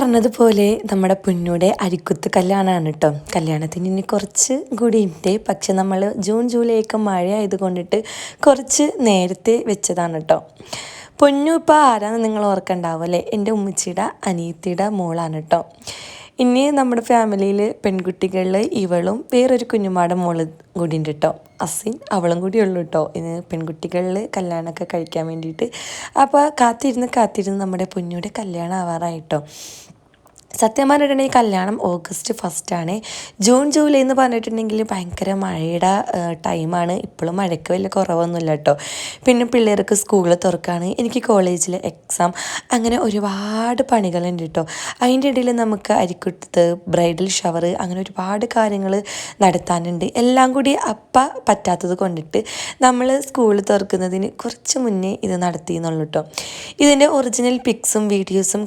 പറഞ്ഞതുപോലെ നമ്മുടെ പുന്നൂടെ അരിക്കുത്ത് കല്യാണമാണ് കേട്ടോ കല്യാണത്തിന് ഇനി കുറച്ച് കൂടി ഉണ്ട് പക്ഷെ നമ്മൾ ജൂൺ ജൂലൈ ഒക്കെ മഴ ആയതുകൊണ്ടിട്ട് കുറച്ച് നേരത്തെ വെച്ചതാണ് കേട്ടോ പൊന്നു ഇപ്പോൾ ആരാന്ന് നിങ്ങൾ ഓർക്കണ്ടാവും അല്ലേ? എന്റെ ഉമ്മച്ചിയുടെ അനിയത്തിയുടെ മോളാണ് കേട്ടോ ഇനി നമ്മുടെ ഫാമിലിയിൽ പെൺകുട്ടികളിൽ ഇവളും വേറൊരു കുഞ്ഞുമാടെ മോൾ കൂടി ഉണ്ട് കേട്ടോ അസിൻ അവളും കൂടി ഉള്ളു കേട്ടോ ഇന്ന് പെൺകുട്ടികളിൽ കല്യാണമൊക്കെ കഴിക്കാൻ വേണ്ടിയിട്ട്. അപ്പോൾ കാത്തിരുന്ന് കാത്തിരുന്ന് നമ്മുടെ പൊന്നൂടെ കല്യാണം ആവാറായിട്ടോ സത്യം പറഞ്ഞിട്ടുണ്ടെങ്കിൽ കല്യാണം ഓഗസ്റ്റ് ഫസ്റ്റാണ് ജൂൺ ജൂലൈ എന്ന് പറഞ്ഞിട്ടുണ്ടെങ്കിൽ ഭയങ്കര മഴയുടെ ടൈമാണ് ഇപ്പോഴും മഴയ്ക്ക് വലിയ കുറവൊന്നുമില്ല കേട്ടോ പിന്നെ പിള്ളേർക്ക് സ്കൂൾ തുറക്കാണ്. എനിക്ക് കോളേജിൽ എക്സാം അങ്ങനെ ഒരുപാട് പണികളുണ്ട് കേട്ടോ അതിന്റെ ഇടയിൽ നമുക്ക് അരിക്കുട്ടത്ത് ബ്രൈഡൽ ഷവർ അങ്ങനെ ഒരുപാട് കാര്യങ്ങൾ നടത്താനുണ്ട്. എല്ലാം കൂടി അപ്പ പറ്റാത്തത് കൊണ്ടിട്ട് നമ്മൾ സ്കൂൾ തുറക്കുന്നതിന് കുറച്ച് മുന്നേ ഇത് നടത്തിയെന്നുള്ളൂ കേട്ടോ ഇതിന്റെ ഒറിജിനൽ പിക്സും വീഡിയോസും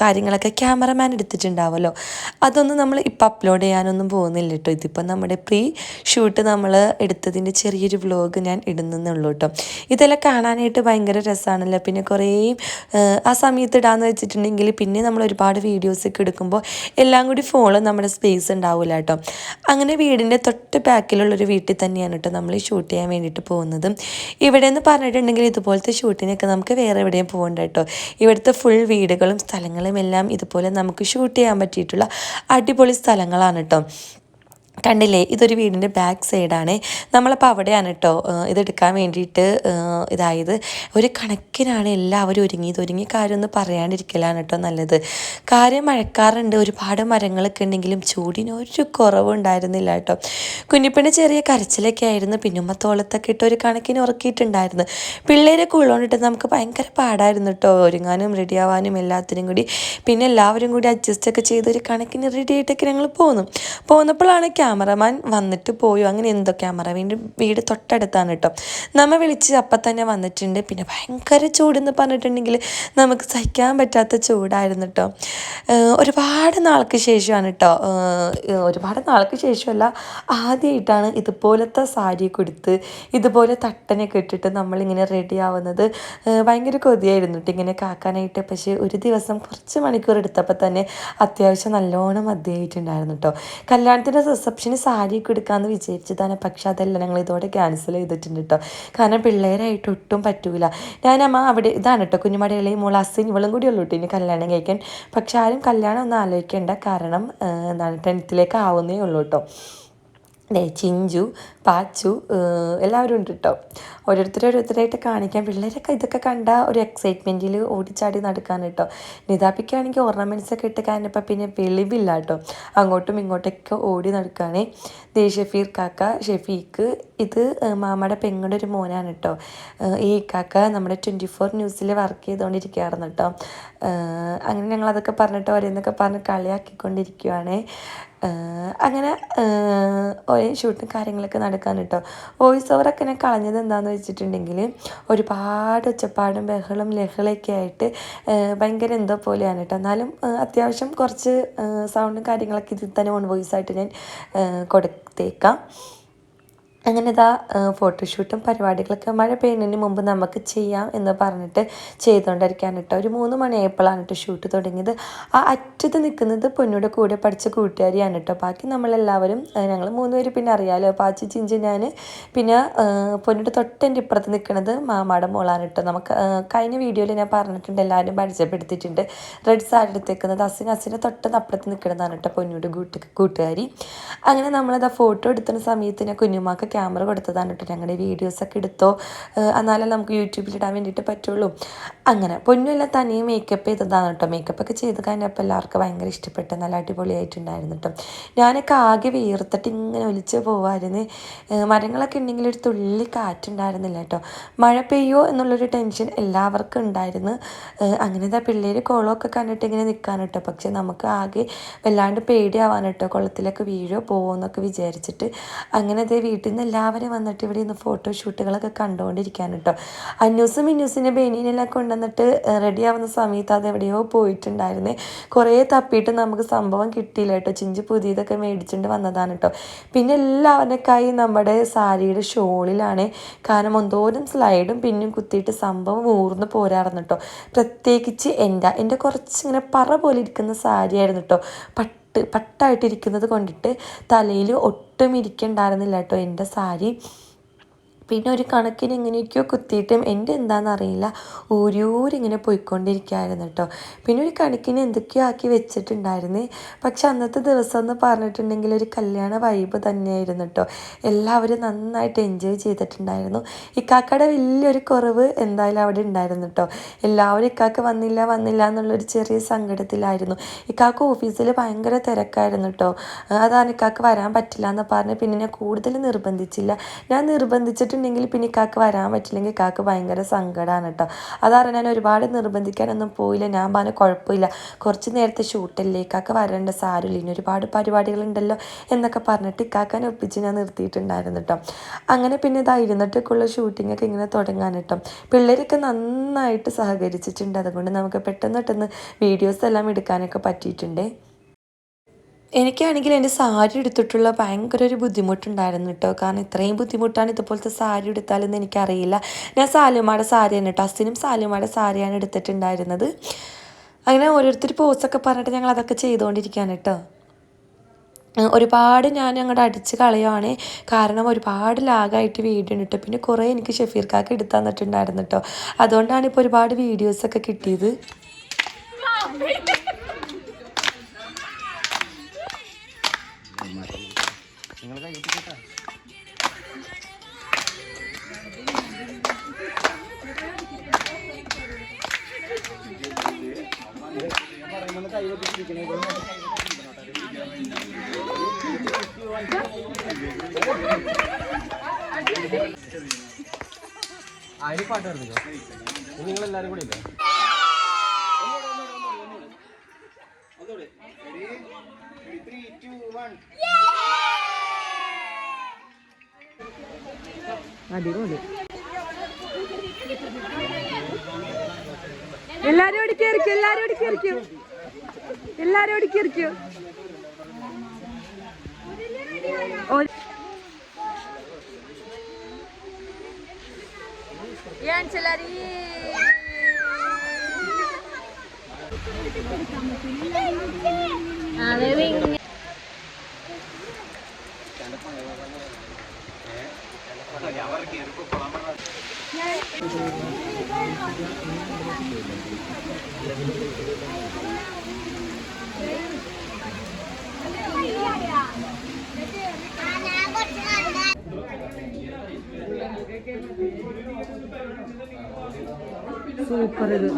കാര്യങ്ങളൊക്കെ ക്യാമറമാൻ എടുത്തിട്ടുണ്ടാവുമല്ലോ. അതൊന്നും നമ്മൾ ഇപ്പം അപ്ലോഡ് ചെയ്യാനൊന്നും പോകുന്നില്ല കേട്ടോ. ഇതിപ്പോൾ നമ്മുടെ പ്രീ ഷൂട്ട് നമ്മൾ എടുത്തതിന്റെ ചെറിയൊരു വ്ലോഗ് ഞാൻ ഇടുന്നുള്ളൂ കേട്ടോ. ഇതെല്ലാം കാണാനായിട്ട് ഭയങ്കര രസമാണല്ലോ പിന്നെ കുറേ ആ സമയത്ത് ഇടാന്ന് വെച്ചിട്ടുണ്ടെങ്കിൽ പിന്നെ നമ്മൾ ഒരുപാട് വീഡിയോസൊക്കെ എടുക്കുമ്പോൾ എല്ലാം കൂടി ഫോണും നമ്മുടെ സ്പേസ് ഉണ്ടാവില്ല കേട്ടോ. അങ്ങനെ വീടിന്റെ തൊട്ട് ബാക്കിലുള്ളൊരു വീട്ടിൽ തന്നെയാണ് കേട്ടോ നമ്മൾ ഷൂട്ട് ചെയ്യാൻ വേണ്ടിയിട്ട് പോകുന്നത്. ഇവിടെ എന്ന് പറഞ്ഞിട്ടുണ്ടെങ്കിൽ ഇതുപോലത്തെ ഷൂട്ടിനൊക്കെ നമുക്ക് വേറെ എവിടെയും പോകണ്ട കേട്ടോ. ഇവിടുത്തെ ഫുൾ വീടുകളും സ്ഥലങ്ങളും എല്ലാം ഇതുപോലെ നമുക്ക് ഷൂട്ട് ചെയ്യാൻ പറ്റിയിട്ടുള്ള അടിപൊളി സ്ഥലങ്ങളാണ് കേട്ടോ കണ്ടില്ലേ? ഇതൊരു വീടിന്റെ ബാക്ക് സൈഡാണ്. നമ്മളപ്പോൾ അവിടെയാണ് കേട്ടോ ഇതെടുക്കാൻ വേണ്ടിയിട്ട് ഇതായത്. ഒരു കണക്കിനാണ് എല്ലാവരും ഒരുങ്ങിയത് ഒരുങ്ങിയ കാര്യമൊന്നും പറയാണ്ടിരിക്കലാണ് കേട്ടോ നല്ലത്. കാര്യം മഴക്കാറുണ്ട് ഒരുപാട് മരങ്ങളൊക്കെ ഉണ്ടെങ്കിലും ചൂടിന് ഒരു കുറവും ഉണ്ടായിരുന്നില്ല കേട്ടോ കുഞ്ഞിപ്പിന്റെ ചെറിയ കരച്ചിലൊക്കെ ആയിരുന്നു പിന്നുമ്മ തോളത്തൊക്കെ ഇട്ട് ഒരു കണക്കിന് ഉറക്കിയിട്ടുണ്ടായിരുന്നു. പിള്ളേരൊക്കെ ഉള്ളതുകൊണ്ടിട്ട് നമുക്ക് ഭയങ്കര പാടായിരുന്നു കേട്ടോ ഒരുങ്ങാനും റെഡിയാവാനും എല്ലാത്തിനും കൂടി. പിന്നെ എല്ലാവരും കൂടി അഡ്ജസ്റ്റൊക്കെ ചെയ്ത് ഒരു കണക്കിന് റെഡി ആയിട്ടൊക്കെ ഞങ്ങൾ പോന്നു. പോന്നപ്പോഴാണ് ക്യാമറമാൻ വന്നിട്ട് പോയോ? അങ്ങനെ എന്തോ ക്യാമറ. വീണ്ടും വീട് തൊട്ടടുത്താണ് കേട്ടോ നമ്മൾ വിളിച്ച് അപ്പം തന്നെ വന്നിട്ടുണ്ട്. പിന്നെ ഭയങ്കര ചൂടെന്ന് പറഞ്ഞിട്ടുണ്ടെങ്കിൽ നമുക്ക് സഹിക്കാൻ പറ്റാത്ത ചൂടായിരുന്നു കേട്ടോ ഒരുപാട് നാൾക്ക് ശേഷമാണ് കേട്ടോ ഒരുപാട് നാൾക്ക് ശേഷമല്ല ആദ്യമായിട്ടാണ് ഇതുപോലത്തെ സാരി കൊടുത്ത് ഇതുപോലെ തട്ടനെ കെട്ടിട്ട് നമ്മളിങ്ങനെ റെഡി ആവുന്നത്. ഭയങ്കര കൊതിയായിരുന്നു കേട്ടോ ഇങ്ങനെ കാക്കാനായിട്ട്. പക്ഷേ ഒരു ദിവസം കുറച്ച് മണിക്കൂർ എടുത്തപ്പോൾ തന്നെ അത്യാവശ്യം നല്ലോണം മദ്യമായിട്ടുണ്ടായിരുന്നു കേട്ടോ കല്യാണത്തിന്റെ റിസപ്ഷന് സാരി ഒക്കെ എടുക്കാമെന്ന് വിചാരിച്ചതാണ് പക്ഷെ അതല്ല ഞങ്ങൾ ഇതോടെ ക്യാൻസൽ ചെയ്തിട്ടുണ്ട് കേട്ടോ കാരണം പിള്ളേരായിട്ട് ഒട്ടും പറ്റൂല. ഞാനമ്മ അവിടെ ഇതാണ് കേട്ടോ കുഞ്ഞുമടയിലെ മോൾ അസിൻ. ഇവളും കൂടി ഉള്ളൂ കേട്ടോ ഇനി കല്യാണം കഴിക്കാൻ. പക്ഷെ ആരും കല്യാണം ഒന്നും ആലോചിക്കേണ്ട. കാരണം എന്താണ് ടെൻത്തിലേക്ക് ആവുന്നേ ഉള്ളൂ കേട്ടോ ചിഞ്ചു പാച്ചു എല്ലാവരും ഉണ്ട് കേട്ടോ ഓരോരുത്തരെ ഓരോരുത്തരായിട്ട് കാണിക്കാൻ പിള്ളേരൊക്കെ ഇതൊക്കെ കണ്ട ഒരു എക്സൈറ്റ്മെന്റിൽ ഓടിച്ചാടി നടക്കാൻ കേട്ടോ നിതാപ്പിക്കാണെങ്കിൽ ഓർണമെന്റ്സ് ഒക്കെ ഇട്ട് കാരണപ്പോൾ പിന്നെ വെളിവില്ല കേട്ടോ അങ്ങോട്ടും ഇങ്ങോട്ടൊക്കെ ഓടി നടക്കുകയാണ് ദേ ഷെഫീർ കാക്ക ഷെഫീക്ക് ഇത് മാമയുടെ പെങ്ങളുടെ ഒരു മോനാണ് കേട്ടോ ഈ കാക്ക നമ്മുടെ ട്വന്റി ഫോർ ന്യൂസിൽ വർക്ക് ചെയ്തുകൊണ്ടിരിക്കുകയായിരുന്നു കേട്ടോ അങ്ങനെ ഞങ്ങൾ അതൊക്കെ പറഞ്ഞിട്ട് ഓരോന്നൊക്കെ പറഞ്ഞ് കളിയാക്കിക്കൊണ്ടിരിക്കുകയാണ് അങ്ങനെ ഓരോ ഷൂട്ടും കാര്യങ്ങളൊക്കെ നടക്കാൻ കേട്ടോ. വോയിസ് ഓവറൊക്കെ ഞാൻ കളഞ്ഞത് എന്താണെന്ന് വെച്ചിട്ടുണ്ടെങ്കിൽ ഒരുപാട് ഒച്ചപ്പാടും ബഹളം ലഹളയൊക്കെ ആയിട്ട് ഭയങ്കര എന്തോ പോലെയാണ് കേട്ടോ. എന്നാലും അത്യാവശ്യം കുറച്ച് സൗണ്ടും കാര്യങ്ങളൊക്കെ ഇതിൽ തന്നെ ഓൺ വോയിസ് ആയിട്ട് ഞാൻ കൊടുത്തേക്കാം. അങ്ങനെ ഇതാ ഫോട്ടോഷൂട്ടും പരിപാടികളൊക്കെ മഴ പെയ്യുന്നതിന് മുമ്പ് നമുക്ക് ചെയ്യാം എന്ന് പറഞ്ഞിട്ട് ചെയ്തുകൊണ്ടിരിക്കാൻ കേട്ടോ. ഒരു മൂന്ന് മണിയായപ്പോഴാണ് കേട്ടോ ഷൂട്ട് തുടങ്ങിയത്. ആ അറ്റത്ത് നിൽക്കുന്നത് പൊന്നൂടെ കൂടെ പഠിച്ച കൂട്ടുകാരിയാണ് കേട്ടോ. ബാക്കി നമ്മളെല്ലാവരും ഞങ്ങൾ മൂന്ന് പേര് പിന്നെ അറിയാമല്ലോ പാച്ചി ചിഞ്ചി ഞാൻ പിന്നെ പൊന്നൂടെ തൊട്ടെന്റെ ഇപ്പുറത്ത് നിൽക്കുന്നത് മാമാടെ മോളാണ് കേട്ടോ. നമുക്ക് കഴിഞ്ഞ വീഡിയോയിൽ ഞാൻ പറഞ്ഞിട്ടുണ്ട് എല്ലാവരും പരിചയപ്പെടുത്തിയിട്ടുണ്ട്. റെഡ് സാരി എടുത്തേക്കുന്നത് അസിൻ. അസിന്റെ തൊട്ട് അപ്പുറത്ത് നിൽക്കുന്നതാണ് കേട്ടോ പൊന്നൂടെ കൂട്ട് കൂട്ടുകാരി. അങ്ങനെ നമ്മളത് ആ ഫോട്ടോ എടുത്തുന്ന സമയത്ത് ഞാൻ കുഞ്ഞുമാക്ക് ക്യാമറ കൊടുത്തതാണ് കേട്ടോ. ഞങ്ങളുടെ വീഡിയോസൊക്കെ എടുത്തോ. എന്നാലേ നമുക്ക് യൂട്യൂബിൽ ഇടാൻ വേണ്ടിയിട്ട് പറ്റുള്ളൂ. അങ്ങനെ പൊന്നുമെല്ലാം തനിയെ മേക്കപ്പ് ചെയ്തതാണ് കേട്ടോ. മേക്കപ്പ് ഒക്കെ ചെയ്ത് കഴിഞ്ഞപ്പോൾ എല്ലാവർക്കും ഭയങ്കര ഇഷ്ടപ്പെട്ട്. നല്ല അടിപൊളിയായിട്ടുണ്ടായിരുന്നു കേട്ടോ. ഞാനൊക്കെ ആകെ വീർത്തിട്ട് ഇങ്ങനെ ഒലിച്ച് പോവായിരുന്നു. മരങ്ങളൊക്കെ ഉണ്ടെങ്കിൽ ഒരു തുള്ളി കാറ്റുണ്ടായിരുന്നില്ല കേട്ടോ. മഴ പെയ്യോ എന്നുള്ളൊരു ടെൻഷൻ എല്ലാവർക്കും ഉണ്ടായിരുന്നു. ഏഹ് അങ്ങനെ ഇതാ പിള്ളേർ കുളമൊക്കെ കണ്ടിട്ട് ഇങ്ങനെ നിൽക്കാൻ കേട്ടോ. പക്ഷെ നമുക്ക് ആകെ വല്ലാണ്ട് പേടിയാവാൻ കേട്ടോ. കുളത്തിലൊക്കെ വീഴോ പോവോ എന്നൊക്കെ വിചാരിച്ചിട്ട്. അങ്ങനെ അതേ വീട്ടിൽ എല്ലാവരും വന്നിട്ട് ഇവിടെ ഇന്ന് ഫോട്ടോഷൂട്ടുകളൊക്കെ കണ്ടുകൊണ്ടിരിക്കാൻ കേട്ടോ അന്യൂസും മിന്നൂസിന്റെ ബെനീനെല്ലാം കൊണ്ടുവന്നിട്ട് റെഡി ആവുന്ന സമയത്ത് അത് എവിടെയോ പോയിട്ടുണ്ടായിരുന്നേ. കുറേ തപ്പിയിട്ട് നമുക്ക് സംഭവം കിട്ടിയില്ല കേട്ടോ ചിഞ്ച് പുതിയതൊക്കെ മേടിച്ചുകൊണ്ട് വന്നതാണ് കേട്ടോ പിന്നെ എല്ലാവരുടെ കൈ നമ്മുടെ സാരിയുടെ ഷോളിലാണ്. കാരണം എന്തോരം സ്ലൈഡും പിന്നും കുത്തിയിട്ട് സംഭവം ഊർന്ന് പോരാറുന്നു കേട്ടോ പ്രത്യേകിച്ച് എന്റെ എന്റെ കുറച്ചിങ്ങനെ പറ പോലെ ഇരിക്കുന്ന സാരിയായിരുന്നു കേട്ടോ പട്ടായിട്ടിരിക്കുന്നത് കൊണ്ടിട്ട് തലയിൽ ഒട്ടും ഇരിക്കണ്ടായിരുന്നില്ല കേട്ടോ എന്റെ സാരി. പിന്നെ ഒരു കണക്കിന് എങ്ങനെയൊക്കെയോ കുത്തിയിട്ടും എന്റെ എന്താണെന്നറിയില്ല ഊരൂരിങ്ങനെ പോയിക്കൊണ്ടിരിക്കുകയായിരുന്നു കേട്ടോ. പിന്നെ ഒരു കണക്കിന് എന്തൊക്കെയോ ആക്കി വെച്ചിട്ടുണ്ടായിരുന്നു. പക്ഷെ അന്നത്തെ ദിവസം എന്ന് പറഞ്ഞിട്ടുണ്ടെങ്കിൽ ഒരു കല്യാണ വൈബ് തന്നെയായിരുന്നു കേട്ടോ. എല്ലാവരും നന്നായിട്ട് എൻജോയ് ചെയ്തിട്ടുണ്ടായിരുന്നു. ഇക്കാക്കയുടെ വലിയൊരു കുറവ് എന്തായാലും അവിടെ ഉണ്ടായിരുന്നു കേട്ടോ. എല്ലാവരും ഇക്കാക്ക വന്നില്ല വന്നില്ല എന്നുള്ളൊരു ചെറിയ സങ്കടത്തിലായിരുന്നു. ഇക്കാക്ക ഓഫീസിൽ ഭയങ്കര തിരക്കായിരുന്നു കേട്ടോ. അതാണ് ഇക്കാക്ക് വരാൻ പറ്റില്ല എന്ന് പറഞ്ഞ് പിന്നെ ഞാൻ കൂടുതൽ നിർബന്ധിച്ചില്ല. ഞാൻ നിർബന്ധിച്ചിട്ടുണ്ടെങ്കിൽ പിന്നെ കാക്ക് വരാൻ പറ്റില്ലെങ്കിൽ കാക്ക് ഭയങ്കര സങ്കടമാണ് കേട്ടോ. അതാണ് ഞാൻ ഒരുപാട് നിർബന്ധിക്കാനൊന്നും പോയില്ല. ഞാൻ പറഞ്ഞു കുഴപ്പമില്ല. കുറച്ച് നേരത്തെ ഷൂട്ടല്ലേ കാക്ക വരേണ്ട സാരമില്ല. ഇനി ഒരുപാട് പരിപാടികളുണ്ടല്ലോ എന്നൊക്കെ പറഞ്ഞിട്ട് ഇക്കാക്കാൻ ഒപ്പിച്ച് ഞാൻ നിർത്തിയിട്ടുണ്ടായിരുന്നു കേട്ടോ. അങ്ങനെ പിന്നെ ഇതാ ഇരുന്നിട്ടൊക്കെയുള്ള ഷൂട്ടിംഗ് ഒക്കെ ഇങ്ങനെ തുടങ്ങാൻ കേട്ടോ. പിള്ളേരൊക്കെ നന്നായിട്ട് സഹകരിച്ചിട്ടുണ്ട്. അതുകൊണ്ട് നമുക്ക് പെട്ടെന്ന് പെട്ടെന്ന് വീഡിയോസ് എല്ലാം എടുക്കാനൊക്കെ പറ്റിയിട്ടുണ്ടേ. എനിക്കാണെങ്കിൽ എന്റെ സാരി എടുത്തിട്ടുള്ള ഭയങ്കര ഒരു ബുദ്ധിമുട്ടുണ്ടായിരുന്നു കേട്ടോ കാരണം ഇത്രയും ബുദ്ധിമുട്ടാണ് ഇതുപോലത്തെ സാരി എടുത്താലെന്ന് എനിക്കറിയില്ല. ഞാൻ സാലുമാടെ സാരിയാണ് കേട്ടോ അസിനും സാലുമാടെ സാരിയാണ് എടുത്തിട്ടുണ്ടായിരുന്നത്. അങ്ങനെ ഓരോരുത്തർ പോസൊക്കെ പറഞ്ഞിട്ട് ഞങ്ങൾ അതൊക്കെ ചെയ്തുകൊണ്ടിരിക്കുകയാണ് കേട്ടോ ഒരുപാട് ഞാൻ അങ്ങോട്ട് അടിച്ച് കളയുവാണ്. കാരണം ഒരുപാട് ലാഗായിട്ട് വീഡിയോ ഉണ്ട് പിന്നെ കുറേ എനിക്ക് ഷെഫീർ കാക്ക് എടുത്തു തന്നിട്ടുണ്ടായിരുന്നു കേട്ടോ അതുകൊണ്ടാണ് ഇപ്പോൾ ഒരുപാട് വീഡിയോസൊക്കെ കിട്ടിയത്. അതിന് പാട്ട് ഇത് നിങ്ങൾ എല്ലാരും കൂടി ഇല്ലേ എല്ലാരും എല്ലാരും കയറിക്കോ എല്ലാരും ഓടി കയറിക്കോ എല്ലാരും ഓടി കയറിക്കോ സൂപ്പർ ഇത്.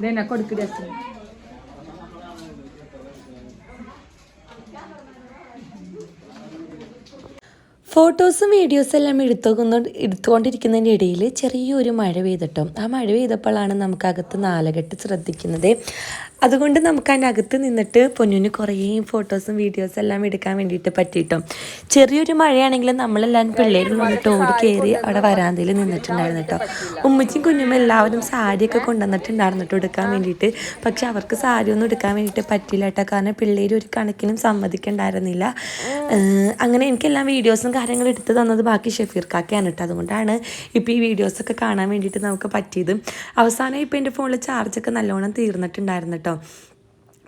ഇതെന്നാ കൊടുക്ക് ജസ്റ്റ് ഫോട്ടോസും വീഡിയോസും എല്ലാം എടുത്തുകൊണ്ട് എടുത്തുകൊണ്ടിരിക്കുന്നതിന്റെ ഇടയിൽ ചെറിയൊരു മഴ പെയ്തിട്ടോ ആ മഴ പെയ്തപ്പോഴാണ് നമുക്കകത്ത് നാലകെട്ട് ശ്രദ്ധിക്കുന്നത്. അതുകൊണ്ട് നമുക്ക് അതിനകത്ത് നിന്നിട്ട് പൊന്നുന് കുറേ ഫോട്ടോസും വീഡിയോസും എല്ലാം എടുക്കാൻ വേണ്ടിയിട്ട് പറ്റിയിട്ടോ. ചെറിയൊരു മഴയാണെങ്കിലും നമ്മളെല്ലാവരും പിള്ളേരും വന്നിട്ട് ഓടി കയറി അവിടെ വരാന്തയിൽ നിന്നിട്ടുണ്ടായിരുന്നു കേട്ടോ. ഉമ്മച്ചും കുഞ്ഞും എല്ലാവരും സാരിയൊക്കെ കൊണ്ടുവന്നിട്ടുണ്ടായിരുന്നു കേട്ടോ എടുക്കാൻ വേണ്ടിയിട്ട്. പക്ഷെ അവർക്ക് സാരി ഒന്നും എടുക്കാൻ വേണ്ടിയിട്ട് പറ്റില്ല കേട്ടോ. കാരണം പിള്ളേർ ഒരു കണക്കിനും സമ്മതിക്കണ്ടായിരുന്നില്ല. അങ്ങനെ എനിക്കെല്ലാം വീഡിയോസും കാര്യങ്ങളും എടുത്ത് തന്നത് ബാക്കി ഷെഫീർ കാക്കയാണ് കേട്ടോ. അതുകൊണ്ടാണ് ഇപ്പോൾ ഈ വീഡിയോസൊക്കെ കാണാൻ വേണ്ടിയിട്ട് നമുക്ക് പറ്റിയത്. അവസാനം ഇപ്പോൾ എന്റെ ഫോണിൽ ചാർജൊക്കെ നല്ലോണം തീർന്നിട്ടുണ്ടായിരുന്നു കേട്ടോ.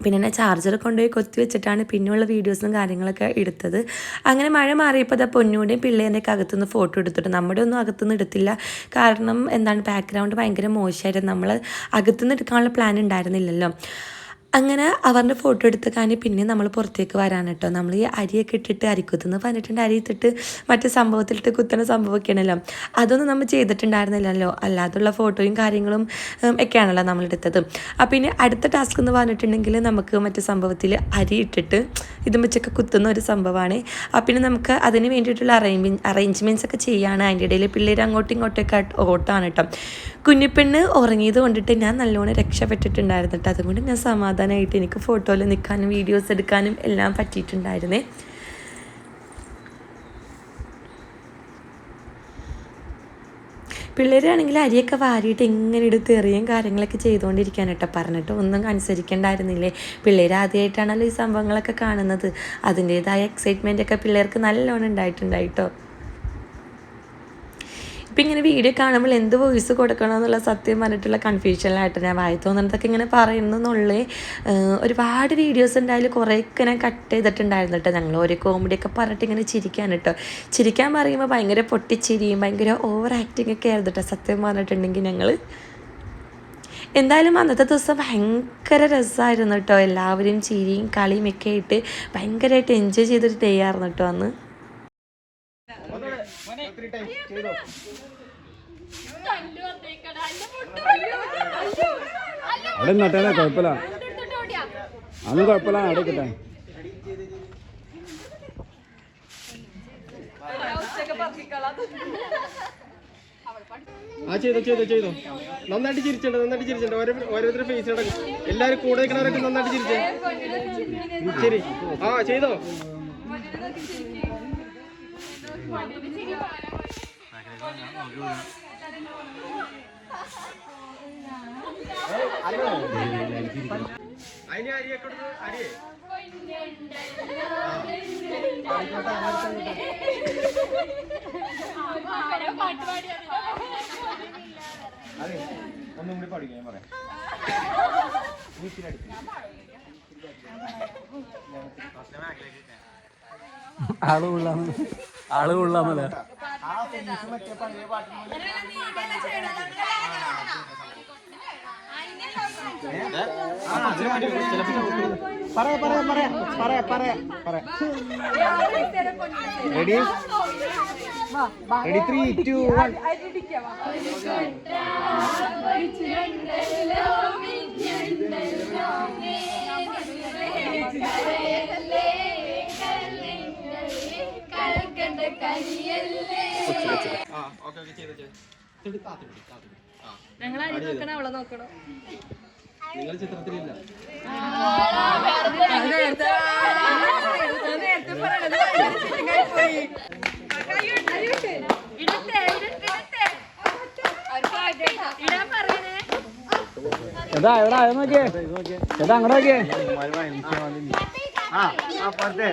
പിന്നെ എന്നെ ചാർജർ കൊണ്ടുപോയി കൊത്തി വെച്ചിട്ടാണ് പിന്നെയുള്ള വീഡിയോസും കാര്യങ്ങളൊക്കെ എടുത്തത്. അങ്ങനെ മഴ മാറിയപ്പോൾ അതാ പൊന്നൂടെയും പിള്ളേന്റെ അകത്തുനിന്ന് ഫോട്ടോ എടുത്തിട്ട്. നമ്മുടെ ഒന്നും അകത്തുനിന്ന് എടുത്തില്ല. കാരണം എന്താണ് ബാക്ക്ഗ്രൗണ്ട് ഭയങ്കര മോശമായിരുന്നു നമ്മൾ അകത്തുനിന്ന് എടുക്കാനുള്ള പ്ലാൻ ഉണ്ടായിരുന്നില്ലല്ലോ. അങ്ങനെ അവരുടെ ഫോട്ടോ എടുത്ത് കാണി പിന്നെ നമ്മൾ പുറത്തേക്ക് വരാൻ കേട്ടോ. നമ്മൾ ഈ അരിയൊക്കെ ഇട്ടിട്ട് അരിക്കുത്തുനിന്ന് പറഞ്ഞിട്ടുണ്ട്. അരി ഇട്ടിട്ട് മറ്റു സംഭവത്തിലിട്ട് കുത്തുന്ന സംഭവമൊക്കെയാണല്ലോ. അതൊന്നും നമ്മൾ ചെയ്തിട്ടുണ്ടായിരുന്നില്ലല്ലോ. അല്ലാതുള്ള ഫോട്ടോയും കാര്യങ്ങളും ഒക്കെയാണല്ലോ നമ്മൾ എടുത്തത്. അപ്പം ഇനി അടുത്ത ടാസ്ക് എന്ന് പറഞ്ഞിട്ടുണ്ടെങ്കിൽ നമുക്ക് മറ്റു സംഭവത്തിൽ അരി ഇട്ടിട്ട് ഇതും വെച്ചൊക്കെ കുത്തുന്ന ഒരു സംഭവമാണ്. അപ്പം പിന്നെ നമുക്ക് അതിന് വേണ്ടിയിട്ടുള്ള അറേഞ്ച് അറേഞ്ച്മെന്റ്സ് ഒക്കെ ചെയ്യാണ്. അതിന്റെ ഇടയിൽ പിള്ളേർ അങ്ങോട്ടും ഇങ്ങോട്ടൊക്കെ ഓട്ടമാണ് കേട്ടോ. കുഞ്ഞിപ്പെണ്ണ് ഉറങ്ങിയത് കൊണ്ടിട്ട് ഞാൻ നല്ലോണം രക്ഷപ്പെട്ടിട്ടുണ്ടായിരുന്നു കേട്ടോ. അതുകൊണ്ട് ഞാൻ സമാധാനമായിട്ട് എനിക്ക് ഫോട്ടോയിൽ നിൽക്കാനും വീഡിയോസ് എടുക്കാനും എല്ലാം പറ്റിയിട്ടുണ്ടായിരുന്നേ. പിള്ളേരാണെങ്കിൽ അരിയൊക്കെ വാരിയിട്ട് എങ്ങനെ എടുത്ത് എറിയും കാര്യങ്ങളൊക്കെ ചെയ്തുകൊണ്ടിരിക്കാൻ കേട്ടോ പറഞ്ഞിട്ട് ഒന്നും അനുസരിക്കണ്ടായിരുന്നില്ലേ? പിള്ളേർ ആദ്യമായിട്ടാണല്ലോ ഈ സംഭവങ്ങളൊക്കെ കാണുന്നത്. അതിന്റേതായ എക്സൈറ്റ്മെന്റ് ഒക്കെ പിള്ളേർക്ക് നല്ലോണം ഉണ്ടായിട്ടുണ്ടായിട്ടോ. ഇപ്പം ഇങ്ങനെ വീഡിയോ കാണുമ്പോൾ എന്ത് വോയിസ് കൊടുക്കണം എന്നുള്ള സത്യം പറഞ്ഞിട്ടുള്ള കൺഫ്യൂഷനിലായിട്ട് ഞാൻ വായി തോന്നുന്നതൊക്കെ ഇങ്ങനെ പറയുന്നുള്ളേ ഒരുപാട് വീഡിയോസ് ഉണ്ടായാലും കുറേയൊക്കെ ഞാൻ കട്ട് ചെയ്തിട്ടുണ്ടായിരുന്നു കേട്ടോ ഞങ്ങൾ ഓരോ കോമഡിയൊക്കെ പറഞ്ഞിട്ട് ഇങ്ങനെ ചിരിക്കാൻ കേട്ടോ ചിരിക്കാൻ പറയുമ്പോൾ ഭയങ്കര പൊട്ടിച്ചിരിയും ഭയങ്കര ഓവർ ആക്ടിങ് ഒക്കെ ആയിരുന്നു കേട്ടോ സത്യം പറഞ്ഞിട്ടുണ്ടെങ്കിൽ ഞങ്ങൾ എന്തായാലും അന്നത്തെ ദിവസം ഭയങ്കര രസമായിരുന്നു കേട്ടോ എല്ലാവരും ചിരിയും കളിയും ഒക്കെ ആയിട്ട് ഭയങ്കരമായിട്ട് എൻജോയ് ചെയ്തൊരു ഡേ ആയിരുന്നു കേട്ടോ അന്ന്. അവിടെ നട്ടാ കുഴപ്പമില്ല. അന്ന് കുഴപ്പമില്ല അവിടെ കിട്ടാൻ ആ ചെയ്തോ ചെയ്തോ ചെയ്തോ. നന്നായിട്ട് ചിരിച്ചിട്ടുണ്ട് നന്നായിട്ട് ചിരിച്ചിട്ടുണ്ട് ഓരോ ഓരോരുത്തരുടെ ഫേസ് നടക്കും എല്ലാവരും കൂടെ നിൽക്കുന്നവരൊക്കെ നന്നായിട്ട് ചിരിച്ചേ. ശരി. ആ ചെയ്തോ. അതിന് അതെ ഒന്നും കൂടി പഠിക്കാം ഞാൻ പറയാം ആൾ കൊള്ളാന്ന് ആൾ കൊള്ളാന്നല്ലേ പറയാ പറയാ പറയാ പറയാ പറയാ പറയാ. Ready ready three two one ആ ഞങ്ങൾ നോക്കണം അവളെ നോക്കണോ? നിങ്ങൾ ചിത്രത്തിലില്ല. എന്താ എവിടെ? ആയോ നോക്കിയേ. ചേട്ടാ അങ്ങോട്ട് നോക്കിയേ. ആ ആ പറ്റേ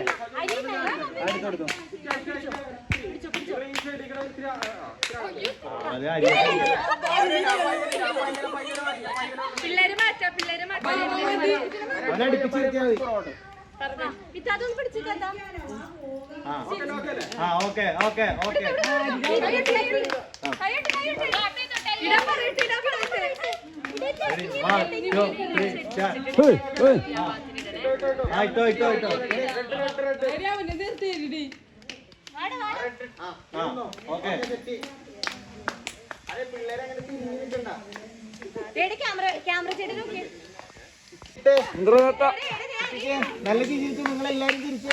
അടുത്തെടുത്തോ അതെ അരി പിള്ളേര് മാറ്റാ പിള്ളേര് മാറ്റാ. ഇതൊന്നും പിടിച്ചിട്ടാ ആ ആ ഓക്കെ ഓക്കെ ഓക്കെ. ഇടാൻ പറയട്ടെ ഇടാൻ പറയട്ടെ. One two three start hey, hey. ആ ഇട്ടോ ഇട്ടോ ഓക്കെ ക്യാമറ ക്യാമറ ചെയ്ത് നോക്കിയേ ഇങ്ങോട്ട് നോക്കാം. നല്ല ചിരിച്ചു നിങ്ങൾ എല്ലാരും ചിരിച്ചു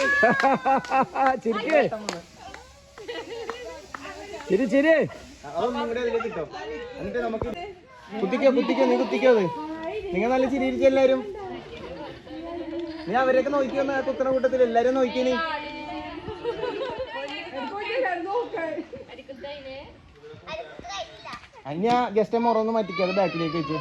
ചിരിക്കേ. ചിരി ചിരി. എന്നിട്ട് നമുക്ക് കുത്തിക്കോ കുത്തിക്കോ നീ കുത്തിക്കോ അത്. നിങ്ങൾ നല്ല ചിരിച്ചു എല്ലാരും. നീ അവരെയൊക്കെ നോക്കിയെന്ന് കുത്തണ കൂട്ടത്തിൽ എല്ലാരും നോക്കിയനി അന്യ ജസ്റ്റ് മൊറൊന്ന് മാറ്റിക്കാതെ ബാക്കിലേക്ക് വെച്ചു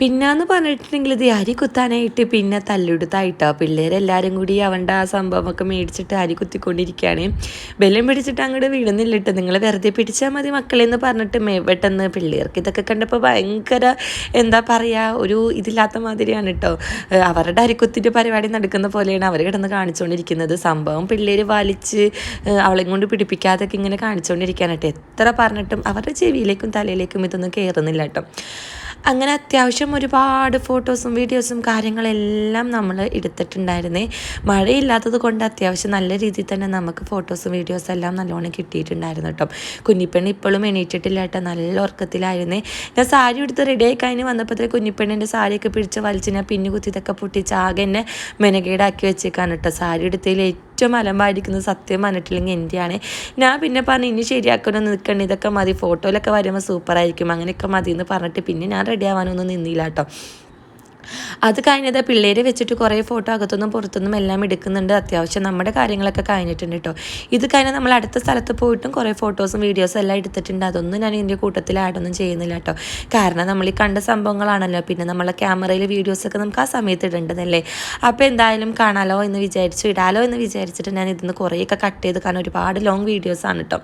പിന്നെന്ന് പറഞ്ഞിട്ടുണ്ടെങ്കിൽ ഇത് അരി കുത്താനായിട്ട് പിന്നെ തല്ലെടുത്തായിട്ടോ. പിള്ളേരെല്ലാവരും കൂടി അവന്റെ ആ സംഭവമൊക്കെ മേടിച്ചിട്ട് അരി കുത്തിക്കൊണ്ടിരിക്കുകയാണ്. ബലം പിടിച്ചിട്ട് അങ്ങോട്ട് വീഴുന്നില്ല കേട്ടോ നിങ്ങൾ വെറുതെ പിടിച്ചാൽ മതി മക്കളെന്ന് പറഞ്ഞിട്ട് മേവട്ടെന്ന് പിള്ളേർക്ക് ഇതൊക്കെ കണ്ടപ്പോൾ ഭയങ്കര എന്താ പറയുക ഒരു ഇതില്ലാത്ത മാതിരിയാണ് കേട്ടോ അവരുടെ അരിക്കുത്തിന്റെ പരിപാടി നടക്കുന്ന പോലെയാണ് അവർ കിടന്ന് കാണിച്ചുകൊണ്ടിരിക്കുന്നത് സംഭവം പിള്ളേർ വലിച്ച് അവളെ കൊണ്ട് പിടിപ്പിക്കാതൊക്കെ ഇങ്ങനെ കാണിച്ചുകൊണ്ടിരിക്കാനായിട്ട് എത്ര പറഞ്ഞിട്ടും അവരുടെ ചെവിയിലേക്കും തലയിലേക്കും ഇതൊന്നും കയറുന്നില്ല കേട്ടോ അങ്ങനെ അത്യാവശ്യം ഒരുപാട് ഫോട്ടോസും വീഡിയോസും കാര്യങ്ങളെല്ലാം നമ്മൾ എടുത്തിട്ടുണ്ടായിരുന്നേ. മഴയില്ലാത്തത് കൊണ്ട് അത്യാവശ്യം നല്ല രീതിയിൽ തന്നെ നമുക്ക് ഫോട്ടോസും വീഡിയോസും എല്ലാം നല്ലോണം കിട്ടിയിട്ടുണ്ടായിരുന്നു കേട്ടോ. കുഞ്ഞിപ്പെണ്ണ് ഇപ്പോഴും എണീറ്റിട്ടില്ല കേട്ടോ. നല്ല ഉറക്കത്തിലായിരുന്നേ. ഞാൻ സാരി എടുത്ത് റെഡി ആയി കഴിഞ്ഞ് വന്നപ്പോഴത്തേക്ക് കുഞ്ഞിപ്പെണ്ണിന്റെ സാരിയൊക്കെ പിടിച്ച് വലിച്ച് ഞാൻ പിന്നു കുത്തി ഇതൊക്കെ പൊട്ടിച്ച് ആകെ എന്നെ മെനകേടാക്കി വെച്ചേക്കാണ് കേട്ടോ. സാരി എടുത്തതിൽ ഏറ്റവും അലമ്പായിരിക്കുന്നത് സത്യം പറഞ്ഞിട്ടില്ലെങ്കിൽ എന്റെയാണ് ഞാൻ പിന്നെ പറഞ്ഞു ഇനി ശരിയാക്കണമെന്ന് നിൽക്കണ്ട ഇതൊക്കെ മതി. ഫോട്ടോയിലൊക്കെ വരുമ്പോൾ സൂപ്പറായിരിക്കും അങ്ങനെയൊക്കെ മതി എന്ന് പറഞ്ഞിട്ട് പിന്നെ ഞാൻ റെഡി ആവാനൊന്നും നിന്നില്ല കേട്ടോ അത് കഴിഞ്ഞത് പിള്ളേരെ വെച്ചിട്ട് കുറേ ഫോട്ടോ അകത്തുനിന്നും പുറത്തുനിന്നും എല്ലാം എടുക്കുന്നുണ്ട്. അത്യാവശ്യം നമ്മുടെ കാര്യങ്ങളൊക്കെ കഴിഞ്ഞിട്ടുണ്ട് കേട്ടോ ഇത് കഴിഞ്ഞ് നമ്മൾ അടുത്ത സ്ഥലത്ത് പോയിട്ടും കുറേ ഫോട്ടോസും വീഡിയോസും എല്ലാം എടുത്തിട്ടുണ്ട്. അതൊന്നും ഞാൻ ഇതിന്റെ കൂട്ടത്തിൽ ആഡൊന്നും ചെയ്യുന്നില്ല കേട്ടോ കാരണം നമ്മൾ ഈ കണ്ട സംഭവങ്ങളാണല്ലോ. പിന്നെ നമ്മളെ ക്യാമറയിൽ വീഡിയോസൊക്കെ നമുക്ക് ആ സമയത്ത് ഇടേണ്ടതല്ലേ? അപ്പോൾ എന്തായാലും കാണാലോ എന്ന് വിചാരിച്ചു ഇടാലോ എന്ന് വിചാരിച്ചിട്ട് ഞാൻ ഇതിന്ന് കുറേയൊക്കെ കട്ട് ചെയ്ത് കാരണം ഒരുപാട് ലോങ് വീഡിയോസാണ് കേട്ടോ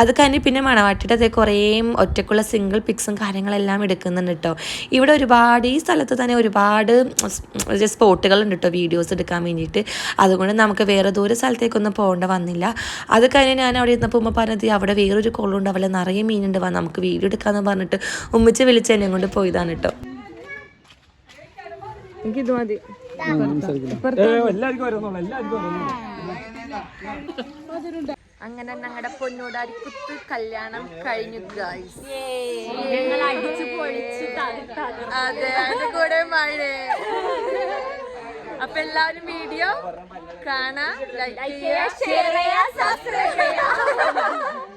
അത് കഴിഞ്ഞ് പിന്നെ മണവാട്ടിയുടെ അതേ കുറേ ഒറ്റക്കുള്ള സിംഗിൾ പിക്സും കാര്യങ്ങളെല്ലാം എടുക്കുന്നുണ്ട് കേട്ടോ ഇവിടെ ഒരുപാട് ഈ സ്ഥലത്ത് തന്നെ ഒരുപാട് സ്പോട്ടുകൾ ഉണ്ട് കേട്ടോ വീഡിയോസ് എടുക്കാൻ വേണ്ടിയിട്ട്. അതുകൊണ്ട് നമുക്ക് വേറെ ദൂരെ സ്ഥലത്തേക്കൊന്നും പോകേണ്ട വന്നില്ല. അത് കഴിഞ്ഞ് ഞാൻ അവിടെ ഇരുന്നപ്പോൾ ഉമ്മ പറഞ്ഞത് അവിടെ വേറൊരു കുളമുണ്ട് അവിടെ നിറയെ മീനുണ്ട്. വാ നമുക്ക് വീഡിയോ എടുക്കാമെന്ന് പറഞ്ഞിട്ട് ഉമ്മച്ച് വിളിച്ച് എന്നെ കൊണ്ട് പോയതാണ് കേട്ടോ. എനിക്കിത് മതി. എല്ലാവർക്കും എല്ലാവർക്കും അങ്ങനെ ഞങ്ങളുടെ പൊന്നോട് അരിക്കുത്ത് കല്യാണം കഴിഞ്ഞു പൊളിച്ച് അതെ അതിന്റെ കൂടെ മഴ. അപ്പൊ എല്ലാവരും വീഡിയോ കാണാ ലൈക്ക് ചെയ്യുക ഷെയർ ചെയ്യുക സബ്സ്ക്രൈബ് ചെയ്യുക